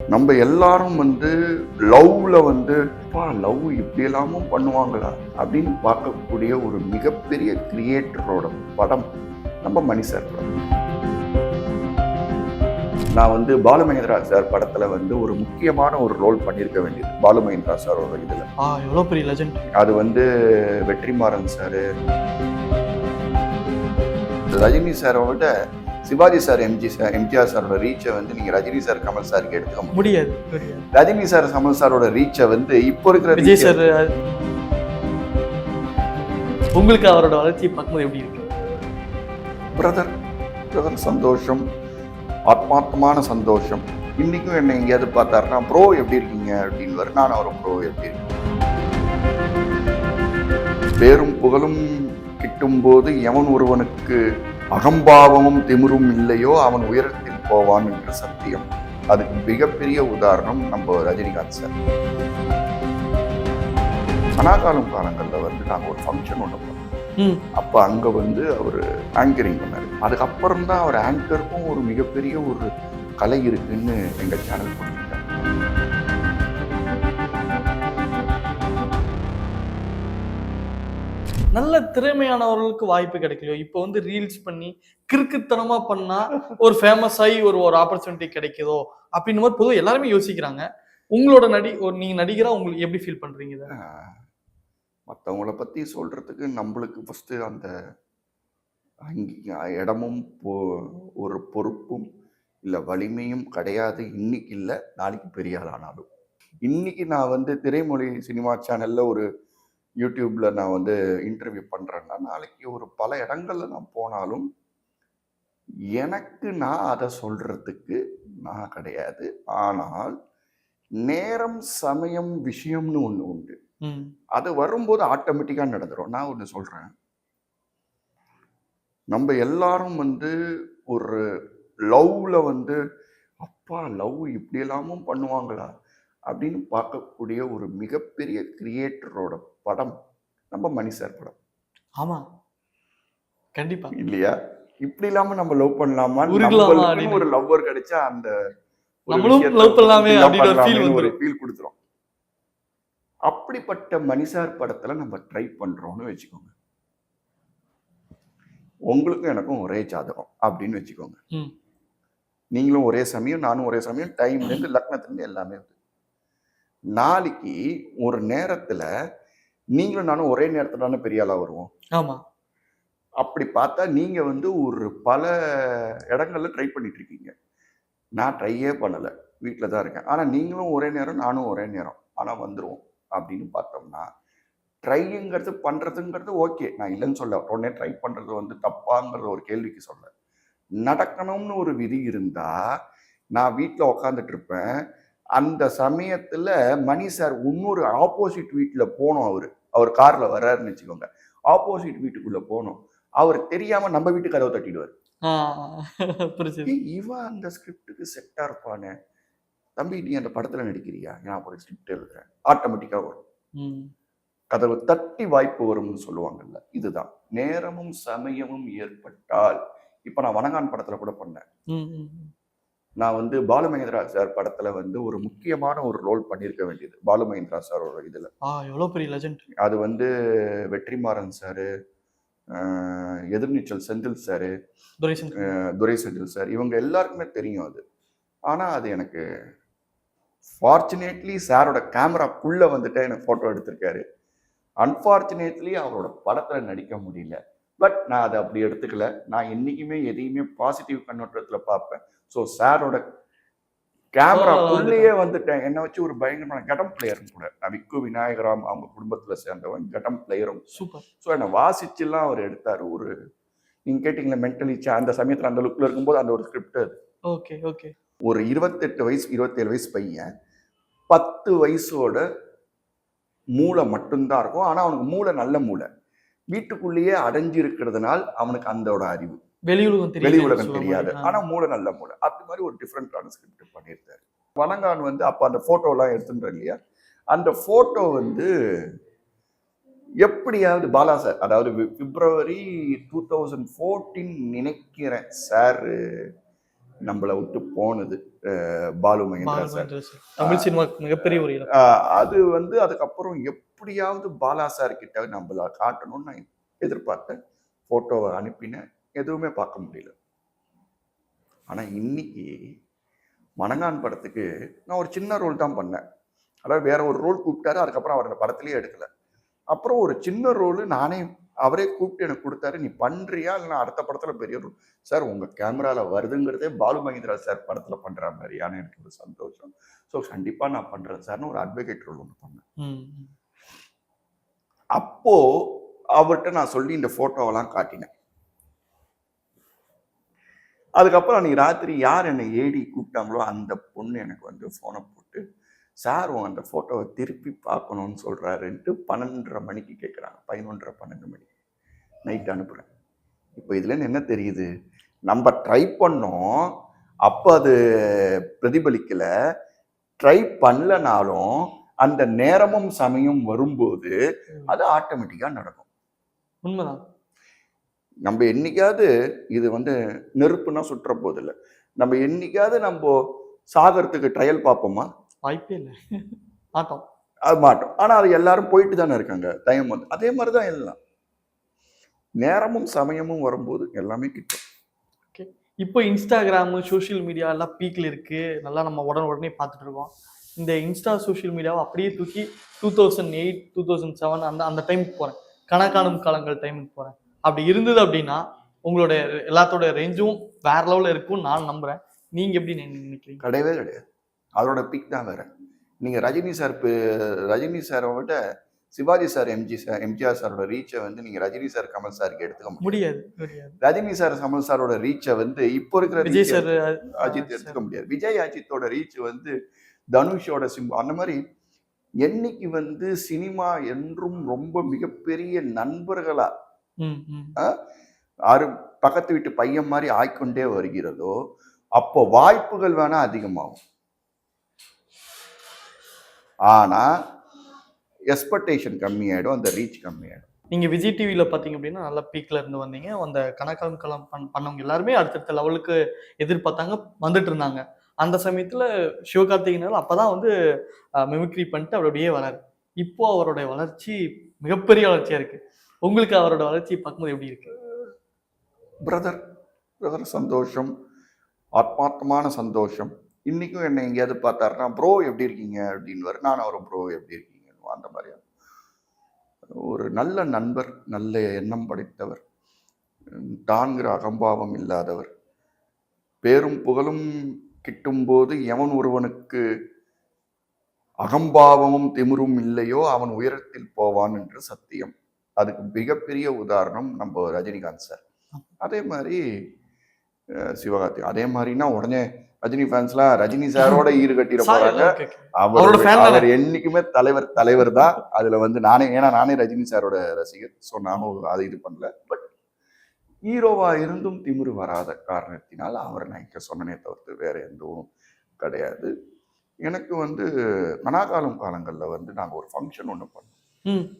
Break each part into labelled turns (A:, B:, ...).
A: நம்ம எல்லாரும் வந்து லவ்ல வந்து "அப்பா, லவ் இப்படி எல்லாமும் பண்ணுவாங்களா? அப்படின்னு பார்க்கக்கூடிய ஒரு மிகப்பெரிய கிரியேட்டரோட படம் நம்ம மணி சார் படம். நான் வந்து பாலுமகேந்திரா சார் படத்துல வந்து ஒரு முக்கியமான ஒரு ரோல் பண்ணியிருக்க வேண்டியது பாலுமகேந்திரா சாரோட இதுல.
B: எவ்வளோ பெரிய லெஜண்ட்
A: அது வந்து வெற்றிமாறன் சார் ரஜினி சாரை விட Sivaji sir MG sir MGR சாரோட ரீச்சை வந்து நீங்க ரஜினி சார் கமல் சாருக்கு எடுத்துக்க
B: முடியாது
A: ரஜினி சார் கமல் சாரோட ரீச்சை வந்து இப்போ இருக்கிற
B: விஜய் சார் உங்களுக்கு அவரோட வளர்ச்சியை பார்க்கும்போது எப்படி இருக்கு?
A: பிரதர் பிரதர் சந்தோஷம். ஆத்மார்த்தமான சந்தோஷம். இன்னைக்கும் என்னை எங்கேயாவது பார்த்தாருன்னா ப்ரோ எப்படி இருக்கீங்க? அப்படின்னு நான் அவரை ப்ரோ எப்படி இருக்கீங்க? பேரும் புகழும் கிட்டும் போது எவன் ஒருவனுக்கு அகம்பாவமும் திமிரும் இல்லையோ அவன் உயரத்தில் போவான் என்ற சத்தியம். அதுக்கு மிகப்பெரிய உதாரணம் நம்ம ரஜினிகாந்த் சார். கனாகாலம் காலங்களில் வந்து நாங்கள் ஒரு ஃபங்க்ஷன் ஒன்று பண்ணோம் அப்போ அங்கே வந்து அவர் ஆங்கரிங் பண்ணார். அதுக்கப்புறம் தான் அவர் ஆங்கருக்கும் ஒரு மிகப்பெரிய ஒரு கலை இருக்குன்னு எங்கள் சேனல் பண்ணிட்டார்
B: நல்ல திறமையானவர்களுக்கு வாய்ப்பு கிடைக்கலையோ? இப்போ வந்து ரீல்ஸ் பண்ணி கிறுக்குத்தனமா பண்ணா ஒரு ஃபேமஸ் ஆகி ஒரு ஒரு ஆப்பர்ச்சுனிட்டி கிடைக்குதோ? அப்படின்னு மாதிரி பொதுவாக எல்லாருமே யோசிக்கிறாங்க. உங்களோட நடி ஒரு நீங்க நடிகரா உங்களுக்கு எப்படி ஃபீல் பண்றீங்க இதை?
A: மற்றவங்கள பற்றி சொல்கிறதுக்கு நம்மளுக்கு ஃபஸ்ட்டு அந்த அங்கி இடமும் பொ- ஒரு பொறுப்பும் இல்லை வலிமையும் கிடையாது. இன்னைக்கு இல்லை நாளைக்கு பெரிய ஆள் ஆனாலும். இன்னைக்கு நான் வந்து திரைமொழி சினிமா சேனலில் ஒரு யூடியூப்பில் நான் வந்து இன்டர்வியூ பண்ணுறேன்னா நாளைக்கு ஒரு பல இடங்கள்ல நான் போனாலும் எனக்கு நான் அதை சொல்கிறதுக்கு நான் கிடையாது. ஆனால் நேரம் சமயம் விஷயம்னு ஒன்று உண்டு. அது வரும்போது ஆட்டோமேட்டிக்காக நடந்துரும். நான் ஒன்று சொல்கிறேன் நம்ம எல்லாரும் வந்து ஒரு லவ்ல வந்து அப்பா லவ் இப்படி எல்லாமும் பண்ணுவாங்களா? அப்படின்னு பார்க்கக்கூடிய ஒரு மிகப்பெரிய கிரியேட்டரோட படம் நம்ம மணி சார் படம்.
B: ஆமா. கண்டிப்பா.
A: இல்லையா? இப்படி இல்லாம நம்ம லவ் பண்ணலாமா. ஒரு லவ்வர் கிடைச்சா அந்த ஒரு. ஃபீல் கொடுத்துரும். அப்படிப்பட்ட மணிசார் படத்துல நம்ம ட்ரை பண்றோம்னு வச்சுக்கோங்க. உங்களுக்கும் எனக்கும் ஒரே ஜாதகம் அப்படின்னு வச்சுக்கோங்க. நீங்களும் ஒரே சமயம் நானும் ஒரே சமயம் டைம்ல இருந்து லக்னத்துல இருந்து எல்லாமே வருது. நாளைக்கு ஒரு நேரத்துல நீங்களும் நானும் ஒரே நேரத்துல தானே பெரிய ஆளா வருவோம்.
B: ஆமா.
A: அப்படி பார்த்தா நீங்க வந்து ஒரு பல இடங்கள்ல ட்ரை பண்ணிட்டு இருக்கீங்க. நான் ட்ரையே பண்ணல. வீட்டில் தான் இருக்கேன். ஆனா நீங்களும் ஒரே நேரம் நானும் ஒரே நேரம். ஆனா வந்துருவோம் அப்படின்னு பார்த்தோம்னா ட்ரைங்கிறது பண்றதுங்கிறது ஓகே நான் இல்லைன்னு சொல்ல உடனே ட்ரை பண்றது வந்து தப்பாங்கிறது ஒரு கேள்விக்கு சொல்ல நடக்கணும்னு ஒரு விதி இருந்தா நான் வீட்டில் உக்காந்துட்டு இருப்பேன். அந்த சமயத்துல மணி சார் இன்னொரு ஆப்போசிட் வீட்டுல போனோம் அவரு. அவர் கார்ல வர்றாருன்னு வச்சுக்கோங்க. ஆப்போசிட் வீட்டுக்குள்ள போனோம் அவர் தெரியாம நம்ம வீட்டு கதவை தட்டிடுவார். இவன் அந்த ஸ்கிரிப்டுக்கு செட்டா இருப்பானே. தம்பி நீ அந்த படத்துல நடிக்கிறியா? நான் ஒரு ஸ்கிரிப்ட் எழுதுறேன். ஆட்டோமேட்டிக்கா வரும். கதவு தட்டி வாய்ப்பு வரும்னு சொல்லுவாங்கல்ல இதுதான். நேரமும் சமயமும் ஏற்பட்டால் இப்ப நான் வனங்கான் படத்துல கூட பண்ணேன். நான் வந்து பாலுமகேந்திரா சார் படத்துல வந்து ஒரு முக்கியமான ஒரு ரோல் பண்ணியிருக்க வேண்டியது பாலுமகேந்திரா சாரோட இதுல.
B: எவ்வளோ பெரிய லெஜண்ட்
A: அது வந்து Vetrimaaran sir Ethirneechal Senthil sir Durai Senthil sir. இவங்க எல்லாருக்குமே தெரியும் அது. ஆனால் அது எனக்கு ஃபார்ச்சுனேட்லி சாரோட கேமராக்குள்ளே வந்துட்டு எனக்கு ஃபோட்டோ எடுத்திருக்காரு. அன்ஃபார்ச்சுனேட்லி அவரோட படத்தில் நடிக்க முடியல. பட் நான் அதை அப்படி எடுத்துக்கல. நான் என்றைக்குமே எதையுமே பாசிட்டிவ் கண்ணோட்டத்தில் பார்ப்பேன். ஸோ சாரோட கேமராக்குள்ளேயே வந்துட்டேன். என்னை வச்சு ஒரு பயங்கரமான கடம் பிளேயரும் கூட. நான் விக்கு விநாயகராம் அவங்க குடும்பத்தில் சேர்ந்தவன் கடம் பிளேயரும்
B: சூப்பர்.
A: ஸோ என்னை வாசிச்சுலாம் அவர் எடுத்தார். ஒரு நீங்கள் கேட்டிங்களா மென்டலி அந்த சமயத்தில் அந்த லுக்கில் இருக்கும்போது அந்த ஒரு ஸ்கிரிப்ட் அது.
B: Okay okay.
A: ஒரு இருபத்தெட்டு வயசு இருபத்தேழு வயசு பையன் பத்து வயசோட மூளை மட்டும்தான் இருக்கும். ஆனால் அவனுக்கு மூளை நல்ல மூளை. வீட்டுக்குள்ளேயே அடைஞ்சு இருக்கிறதுனால அவனுக்கு அந்தோட அறிவு.
B: வெளி உலகம் தெரியாது
A: வெளி உலகம் தெரியாது. ஆனா மூளை நல்ல மூளை அது மாதிரி ஒரு டிஃப்ரெண்டான ஸ்கிரிப்ட் பண்ணியிருந்தாரு வனங்கான் வந்து அப்ப அந்த எல்லாம் எடுத்துட்டு இல்லையா? அந்த போட்டோ வந்து எப்படியாவது பாலா சார் அதாவது பிப்ரவரி டூ தௌசண்ட் ஃபோர்டீன் நினைக்கிறேன் சார் நம்மளை விட்டு போனது பாலு மகேந்திரா சார்.
B: தமிழ் சினிமாக்கு மிகப்பெரிய ஒரு
A: அது வந்து அதுக்கப்புறம் எப்படியாவது பாலா சார் கிட்ட நம்மள காட்டணும்னு நான் எதிர்பார்த்தேன் ஃபோட்டோவை அனுப்பினேன் எதுவுமே பார்க்க முடியல. ஆனால் இன்னைக்கு மணங்கான் படத்துக்கு நான் ஒரு சின்ன ரோல் தான் பண்ணேன். அதாவது வேற ஒரு ரோல் கூப்பிட்டாரு அதுக்கப்புறம் அவர் அந்த படத்துலயே எடுக்கல. அப்புறம் ஒரு சின்ன ரோல் நானே அவரே கூப்பிட்டு எனக்கு கொடுத்தாரு நீ பண்றியா? இல்லைன்னா அடுத்த படத்துல பெரிய ரோல் சார் உங்க கேமரால வருதுங்கிறதே பாலு மகேந்திரா சார் படத்துல பண்ற மாதிரியான எனக்கு ஒரு சந்தோஷம். ஸோ கண்டிப்பா நான் பண்றேன் சார்னு ஒரு அட்வொகேட் ரோல் ஒன்று பண்ணேன். அப்போ அவர்கிட்ட நான் சொல்லி இந்த போட்டோவெல்லாம் காட்டினேன். அதுக்கப்புறம் அன்னைக்கு ராத்திரி யார் என்னை ஏடி கூப்பிட்டாங்களோ அந்த பொண்ணு எனக்கு வந்து ஃபோனை போட்டு சார் உன் அந்த ஃபோட்டோவை திருப்பி பார்க்கணும்னு சொல்கிறாருன்ட்டு பன்னெண்டரை மணிக்கு கேட்குறாங்க. பதினொன்றரை பன்னெண்டு மணிக்கு. நைட் அனுப்புகிறேன் இப்போ இதுலேருந்து என்ன தெரியுது? நம்ம ட்ரை பண்ணோம். அப்போ அது பிரதிபலிக்கலை. ட்ரை பண்ணலனாலும் அந்த நேரமும் சமயம் வரும்போது அது ஆட்டோமேட்டிக்காக நடக்கும்.
B: உண்மைதான்.
A: நம்ம என்னைக்காவது இது வந்து நெருப்புனா சுற்ற போதில்லை நம்ம என்னைக்காவது நம்ம சாகறதுக்கு ட்ரையல் பார்ப்போமா?
B: வாய்ப்பே இல்லை. ஆட்டம்
A: அது மாட்டோம். ஆனால் அது எல்லாரும் போயிட்டு தானே இருக்காங்க டைம் வந்து. அதே மாதிரி தான் எல்லாம். நேரமும் சமயமும் வரும்போது எல்லாமே கிட்டும்.
B: இப்போ இன்ஸ்டாகிராம் சோஷியல் மீடியா எல்லாம் பீக்ல இருக்கு. நல்லா நம்ம உடனே உடனே பார்த்துட்டு இருக்கோம். இந்த இன்ஸ்டா சோஷியல் மீடியாவை அப்படியே தூக்கி two thousand eight two thousand seven அந்த அந்த டைமுக்கு போறேன். கணக்காணும் காலங்கள் டைமுக்கு போறேன். அப்படி இருந்தது அப்படின்னா உங்களோட எல்லாத்தோட ரேஞ்சும் வேற லெவலில் இருக்கும் நான் நம்புறேன். நீங்க எப்படி நினை- நினைக்கிறீங்க?
A: கிடையவே கிடையாது. அதோட பிக் தான் வேற. நீங்கள் ரஜினி சார் ரஜினி சாரை விட Sivaji sir M G sir MGR சாரோட ரீச்சை வந்து நீங்கள் ரஜினி சார் கமல் சாருக்கு எடுத்துக்க
B: முடியாது.
A: ரஜினி சார் கமல் சாரோட ரீச்சை வந்து இப்போ இருக்கிற
B: விஜய் சார்
A: அஜித் எடுத்துக்க முடியாது. விஜய் அஜித்தோட ரீச் வந்து தனுஷோட சிம்பு. அந்த மாதிரி என்னைக்கு வந்து சினிமா என்றும் ரொம்ப மிகப்பெரிய நண்பர்களா ஆறு பக்கத்து வீட்டு பையன் மாதிரி ஆய்க்கொண்டே வருகிறதோ அப்போ வாய்ப்புகள் வேணா அதிகமாகும். ஆனா எக்ஸ்பெக்டேஷன் கம்மியாயிடும் அந்த ரீச் கம்மியாயிடும்.
B: நீங்க விஜய் டிவில பாத்தீங்க அப்படின்னா நல்ல பீக்ல இருந்து வந்தீங்க. அந்த கணக்காலம் கலம் பண் பண்ணவங்க எல்லாருமே அடுத்தடுத்த லெவலுக்கு எதிர்பார்த்தாங்க வந்துட்டு இருந்தாங்க. அந்த சமயத்துல அப்போ அப்பதான் வந்து மிமிக்ரி பண்ணிட்டு அவர் அப்படியே வராரு இப்போ அவருடைய வளர்ச்சி மிகப்பெரிய வளர்ச்சியா இருக்கு. உங்களுக்கு அவரோட வளர்ச்சி பார்க்கும்போது எப்படி இருக்கு?
A: பிரதர் பிரதர் சந்தோஷம். ஆத்மார்த்தமான சந்தோஷம். இன்றைக்கும் என்னை எங்கேயாவது பார்த்தாருன்னா ப்ரோ எப்படி இருக்கீங்க? அப்படின்னு நான் அவர் ப்ரோ எப்படி இருக்கீங்க அந்த மாதிரி. ஒரு நல்ல நண்பர் நல்ல எண்ணம் படைத்தவர். தான்கிற அகம்பாவம் இல்லாதவர். பேரும் புகழும் கிட்டும்போது எவன் ஒருவனுக்கு அகம்பாவமும் திமிரும் இல்லையோ அவன் உயரத்தில் போவான் என்று சத்தியம். அதுக்கு மிகப்பெரிய உதாரணம் நம்ம ரஜினிகாந்த் சார். அதே மாதிரி சிவகார்த்தி. அதே மாதிரினா உடனே ரஜினி ஃபேன்ஸ்லாம் ரஜினி சாரோட ஈடு கட்டிட போறாங்க.
B: அவரோட?
A: அவர் என்னைக்குமே தலைவர் தலைவர் தான். அதுல வந்து நானே ஏன்னா நானே ரஜினி சாரோட ரசிகர். ஸோ நானும் அதை இது பண்ணல. பட் ஹீரோவா இருந்தும் திமிரு வராத காரணத்தினால் அவரை நான் இங்க சொன்னனே தவிர்த்து வேற எதுவும் கிடையாது. எனக்கு வந்து கனாகாலம் காலங்கள்ல வந்து நாங்க ஒரு ஃபங்க்ஷன் ஒன்று பண்ணோம்.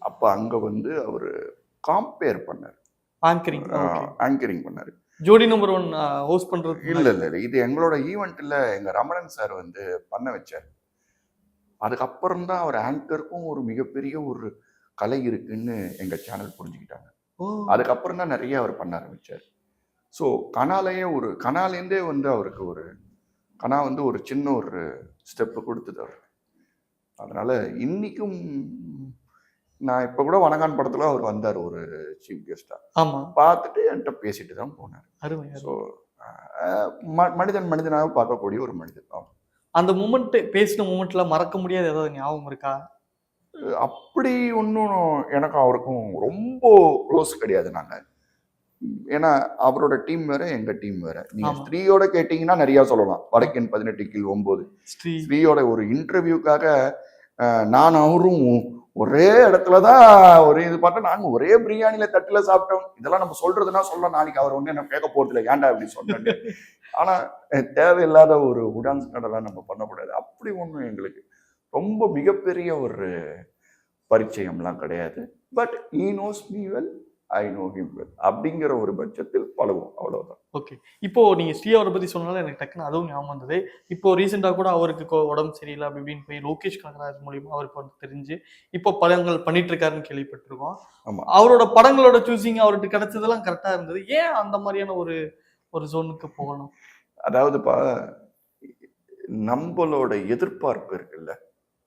A: அப்ப அங்க வந்து அவர் காம்பேர் பண்ணார்.
B: ஆங்கரிங்
A: ஆங்கரிங் பண்ணாரு.
B: ஜோடி நம்பர் ஒன் ஹோஸ்ட் பண்றது
A: இல்ல இல்ல இல்ல. இது எங்களோட ஈவெண்ட்ல எங்க ரமணன் சார் வந்து பண்ண வச்சார். அதுக்கப்புறம் தான் அவர் ஆங்கருக்கும் ஒரு மிகப்பெரிய ஒரு கலை இருக்குன்னு எங்க சேனல் புரிஞ்சுக்கிட்டாங்க. அதுக்கப்புறம் தான் நிறைய அவர் பண்ண ஆரம்பிச்சார். ஸோ கனாலேயே ஒரு கனாலேருந்தே வந்து அவருக்கு ஒரு கனா வந்து ஒரு சின்ன ஒரு ஸ்டெப்பு கொடுத்தது அவர். அதனால இன்னைக்கும் நான் இப்போ கூட வணங்கான் படத்துல அவர் வந்தார் ஒரு சீஃப் கெஸ்டா
B: ஆமா.
A: பார்த்துட்டு என்கிட்ட பேசிட்டு தான் போனார்.
B: அருமை.
A: ஸோ மனிதன் மனிதனாக பார்க்கக்கூடிய ஒரு மனிதன். தான்
B: அந்த மூமெண்ட் பேசின மூமெண்ட்ல மறக்க முடியாத ஏதாவது ஞாபகம் இருக்கா?
A: அப்படி ஒன்றும் எனக்கும் அவருக்கும் ரொம்ப க்ளோஸ் கிடையாது நாங்கள் ஏன்னா அவரோட டீம் வேற எங்க டீம் வேற. நீங்க. ஸ்ரீயோட கேட்டீங்கன்னா நிறைய சொல்லலாம். வடக்கின் பதினெட்டு கீழ் ஒன்பது.
B: ஸ்ரீ.
A: ஸ்ரீயோட ஒரு இன்டர்வியூக்காக நான் அவரும் ஒரே இடத்துல தான் ஒரே இது பார்த்தா நாங்க ஒரே பிரியாணில தட்டுல சாப்பிட்டோம். இதெல்லாம் நம்ம சொல்றதுன்னா சொல்ல நாளைக்கு அவர் ஒண்ணு என்ன கேட்க போறது இல்லை ஏன்டா இப்படி சொன்னேன்னு ஆனா தேவையில்லாத ஒரு உடான்ஸ் கடலாம் நம்ம பண்ணக்கூடாது. அப்படி ஒண்ணும் எங்களுக்கு ரொம்ப மிகப்பெரிய ஒரு பரிச்சயம்லாம் கிடையாது. But he knows me well I know him well அப்படிங்கிற ஒரு பட்சத்தில் பழகும் அவ்வளவுதான்.
B: ஓகே இப்போ நீங்க ஸ்ரீ அவரை பத்தி சொன்னாலும் எனக்கு டக்குன்னு அதுவும் ஞாபகம் வந்தது. இப்போ ரீசெண்டா கூட அவருக்கு உடம்பு சரியில்லை அப்படி இப்படின்னு போய் லோகேஷ் கனகராஜ் மூலியமா அவருக்கு வந்து தெரிஞ்சு இப்போ படங்கள் பண்ணிட்டு இருக்காருன்னு கேள்விப்பட்டிருக்கோம்.
A: ஆமா.
B: அவரோட படங்களோட சூசிங் அவருக்கு கிடைச்சதெல்லாம் கரெக்டா இருந்தது. ஏன் அந்த மாதிரியான ஒரு ஒரு ஜோனுக்கு போகணும்?
A: அதாவதுப்பா நம்மளோட எதிர்பார்ப்பு இருக்குல்ல?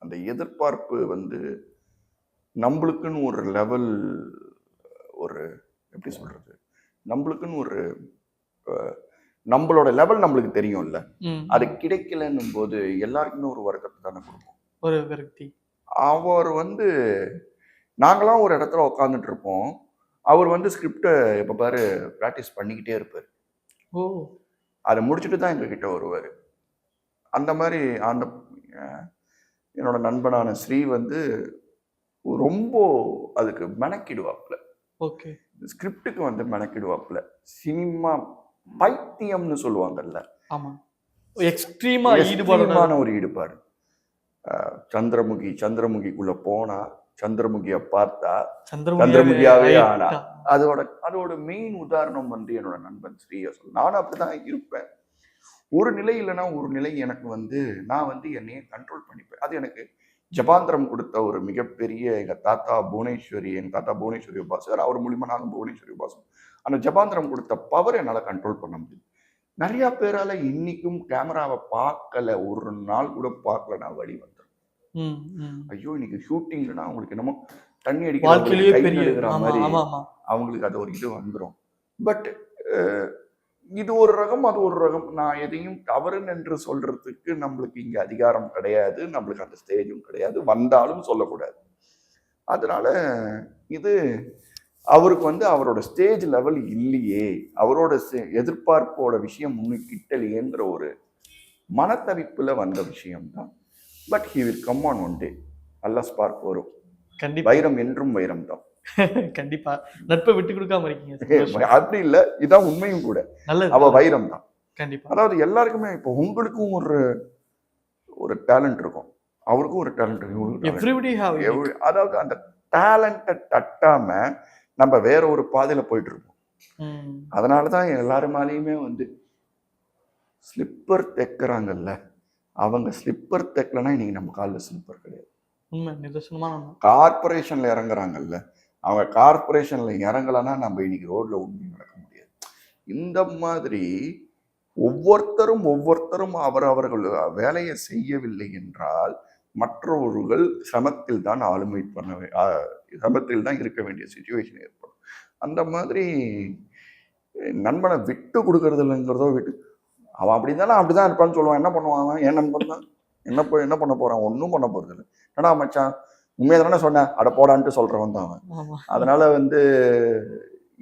A: அந்த எதிர்பார்ப்பு வந்து நம்மளுக்குன்னு ஒரு லெவல் ஒரு எப்படி சொல்றது? நம்மளுக்குன்னு ஒரு நம்மளோட லெவல் நம்மளுக்கு தெரியும்ல. அது கிடைக்கலன்னும் போது எல்லாருக்குமே ஒரு வருத்தத்தை தானே கொடுக்கும்.
B: ஒரு விரக்தி.
A: அவர் வந்து நாங்களாம் ஒரு இடத்துல உட்காந்துட்டு இருப்போம். அவர் வந்து ஸ்கிரிப்டை எப்போ பாரு ப்ராக்டிஸ் பண்ணிக்கிட்டே இருப்பார்.
B: ஓ.
A: அதை முடிச்சுட்டு தான் எங்ககிட்ட வருவார். அந்த மாதிரி அந்த அஹ், என்னோட நண்பனான ஸ்ரீ வந்து ரொம்ப அதுக்கு மெனக்கிடுவாப்புல.
B: ஓகே.
A: ஸ்கிரிப்டுக்கு வந்து மெனக்கிடுவாப்புல. சினிமா பைத்தியம்னு சொல்லுவாங்கல்ல.
B: ஆமா. எக்ஸ்ட்ரீமா ஈடுபாடு
A: extreme-ஆன ஒரு ஈடுபாடு. சந்திரமுகி சந்திரமுகிக்குள்ள போனா சந்திரமுகியை பார்த்தா சந்திரமுகியாவே ஆனா. அதோட அதோட மெயின் உதாரணம் வந்து என்னோட நண்பன் ஸ்ரீயா சொல்ல நானும் அப்படிதான் இருப்பேன். ஒரு நிலை இல்லைன்னா ஒரு நிலை எனக்கு வந்து நான் வந்து என்னையே கண்ட்ரோல் பண்ணிப்பேன். அது எனக்கு ஜபாந்திரம் கொடுத்த ஒரு மிகப்பெரிய எங்க தாத்தா புவனேஸ்வரி எங்க தாத்தா புவனேஸ்வரி உபாசர் அவர் மூலியமா நானும் புவனேஸ்வரி உபாசம் அந்த ஜபாந்திரம் கொடுத்த பவர் என்னால கண்ட்ரோல் பண்ண முடியும் நிறைய பேரால இன்னைக்கும் கேமராவை பார்க்கல. ஒரு நாள் கூட பார்க்கல. நான் வழி வந்துடும். ஐயோ இன்னைக்கு ஷூட்டிங்னா அவங்களுக்கு என்னமோ தண்ணி அடிக்கிற மாதிரி அவங்களுக்கு அது ஒரு இது வந்துடும் பட் இது ஒரு ரகம் அது ஒரு ரகம். நான் எதையும் தவறுன்னு என்று சொல்றதுக்கு நம்மளுக்கு இங்க அதிகாரம் கிடையாது நம்மளுக்கு அந்த ஸ்டேஜும் கிடையாது வந்தாலும் சொல்லக்கூடாது. அதனால இது அவருக்கு வந்து அவரோட ஸ்டேஜ் லெவல் இல்லையே. அவரோட எதிர்பார்ப்போட விஷயம் முன்னுக்கு கிட்டலையேங்கிற ஒரு மனத்தவிப்புல வந்த விஷயம்தான். But he will come on one day நல்ல ஸ்பார்க் வரும்
B: கண்டிப்பா.
A: வைரம் என்றும் வைரம் தான்
B: கண்டிப்பா. நட்பை விட்டு கொடுக்காம இருக்கீங்க.
A: அப்படி இல்ல. இதான் உண்மையும் கூட. அவ வைரம் தான்.
B: கண்டிப்பா.
A: அதாவது எல்லாருக்குமே இப்போ உங்களுக்கும் ஒரு ஒரு டேலண்ட் இருக்கும். அவருக்கும் ஒரு டேலண்ட் இருக்கும் அதாவது அந்த டேலண்ட்டை தட்டாம நம்ம வேற ஒரு பாதையில போயிட்டு இருப்போம். அதனால தான் எல்லாருமாலையுமே வந்து ஸ்லிப்பர் தைக்கிறாங்கல்ல. அவங்க ஸ்லிப்பர் தைக்கலன்னா இன்னைக்கு நம்ம காலில் ஸ்லிப்பர் கிடையாது. கார்பரேஷன்ல இறங்குறாங்கல்ல. அவங்க கார்பரேஷனில் இறங்கலைன்னா நம்ம இன்னைக்கு ரோட்டில் உண்மை நடக்க முடியாது. இந்த மாதிரி ஒவ்வொருத்தரும் ஒவ்வொருத்தரும் அவர் அவர்கள் வேலையை செய்யவில்லை என்றால் மற்றவர்கள் சிரமத்தில் தான் ஆளுமை பண்ண சமத்தில் சிரமத்தில் தான் இருக்க வேண்டிய சுச்சுவேஷன் ஏற்படும். அந்த மாதிரி நண்பனை விட்டு கொடுக்கறது இல்லைங்கிறதோ விட்டு அவன் அப்படி இருந்தாலும் அப்படிதான் இருப்பான்னு சொல்லுவான். என்ன பண்ணுவான் அவன்? என் நண்பன் தான். என்ன போ- என்ன பண்ண போகிறான் ஒன்றும் பண்ண போகிறது இல்லை என்னடா மச்சான்? உண்மையை தானே சொன்னேன். அட போடான்ட்டு சொல்றவன் தான் அவன். அதனால வந்து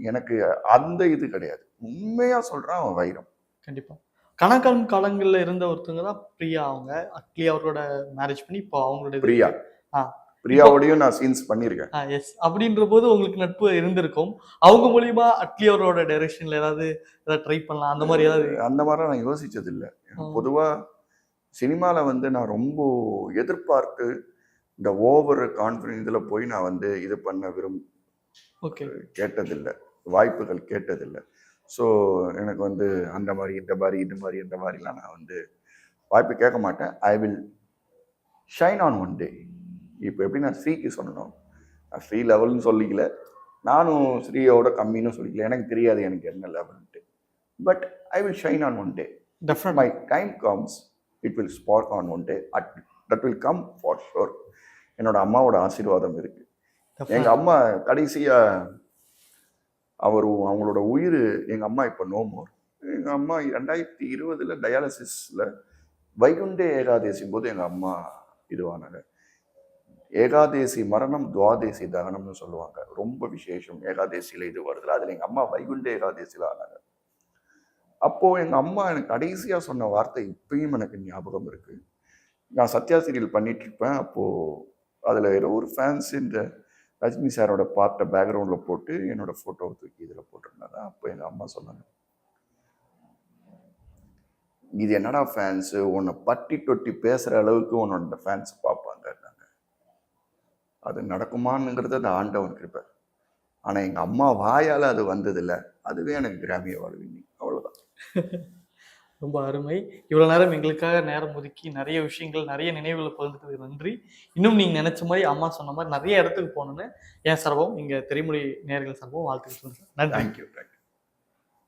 A: எனக்கு அந்த இது கிடையாது. உண்மையா சொல்றான் அவன் வைரம்.
B: கண்டிப்பா. கணக்கான் காலங்கள்ல இருந்த ஒருத்தவங்க தான் பிரியா அவங்க. அட்லி அவரோட மேரேஜ் பண்ணி இப்போ அவங்களோட
A: பிரியா.
B: ஆ.
A: பிரியாவோடையும் நான் சீன்ஸ் பண்ணியிருக்கேன்.
B: எஸ் அப்படின்ற போது உங்களுக்கு நட்பு இருந்திருக்கும். அவங்க மூலியமா அட்லி அவரோட டைரக்ஷன்ல ஏதாவது ஏதாவது ட்ரை பண்ணலாம். அந்த மாதிரி ஏதாவது
A: அந்த மாதிரி நான் யோசிச்சது இல்லை
B: ஆ.
A: பொதுவா சினிமால வந்து நான் ரொம்ப எதிர்பார்த்து இந்த ஓவர் கான்ஃபிடன்ஸ் இதுல போய் நான் வந்து இது பண்ண விரும்
B: ஓகே.
A: கேட்டதில்லை. வாய்ப்புகள் கேட்டதில்லை. ஸோ எனக்கு வந்து அந்த மாதிரி இந்த மாதிரி இந்த மாதிரி இந்த மாதிரிலாம் நான் வந்து வாய்ப்பு கேட்க மாட்டேன். I will shine on one day இப்போ எப்படி நான் ஸ்ரீக்கு சொல்லணும்? நான் ஸ்ரீ லெவல்னு சொல்லிக்கல. நானும் ஸ்ரீயோட கம்மின்னு சொல்லிக்கல. எனக்கு தெரியாது எனக்கு என்ன லெவல்ன்ட்டு but I will shine on one day
B: definite
A: my time comes it will spark on one day at that will come for sure என்னோட அம்மாவோட ஆசீர்வாதம் இருக்கு. எங்க அம்மா கடைசியா அவர் அவங்களோட உயிர் எங்க அம்மா இப்ப நோ மோர் எங்க அம்மா ரெண்டாயிரத்தி இருபதுல டயாலிசிஸ்ல வைகுண்டே ஏகாதேசி போது எங்க அம்மா இதுவானாங்க. ஏகாதேசி மரணம் துவாதேசி தகனம்னு சொல்லுவாங்க. ரொம்ப விசேஷம். ஏகாதேசியில இது வருதுல. அதுல எங்க அம்மா வைகுண்டே ஏகாதேசியில ஆனாங்க. அப்போ எங்க அம்மா எனக்கு கடைசியா சொன்ன வார்த்தை இப்பயும் எனக்கு ஞாபகம் இருக்கு. நான் சத்யா சீரியல் பண்ணிட்டு இருப்பேன். அப்போ அதில் ஏதோ ஒரு ஃபேன்ஸ் இந்த ரஜினி சாரோட பாட்டை பேக்ரவுண்டில் போட்டு என்னோட ஃபோட்டோவை தூக்கி இதில் போட்டிருந்தாங்க அப்போ எங்கள் அம்மா சொன்னாங்க இது என்னடா ஃபேன்ஸு உன்னை பட்டி தொட்டி பேசுகிற அளவுக்கு உன்னோட ஃபேன்ஸ் பார்ப்பாங்க அது நடக்குமானுங்கிறது அந்த ஆண்டவன் கிருப்பை ஆனால் எங்கள் அம்மா வாயால் அது வந்ததில்ல. அதுவே எனக்கு கிராமிய வாழ்வினி அவ்வளோதான்
B: ரொம்ப அருமை. இவ்வளோ நேரம் எங்களுக்காக நேரம் ஒதுக்கி நிறைய விஷயங்கள் நிறைய நினைவுகளை பகிர்ந்துக்கிறதுக்கு நன்றி. இன்னும் நீங்கள் நினச்ச மாதிரி அம்மா சொன்ன மாதிரி நிறைய இடத்துக்கு போகணுன்னு என் சர்வம் இங்கே திரைமொழி நேர்கள் சர்வம் வாழ்த்துக்கிட்டு நன்றி.
A: Thank you thank you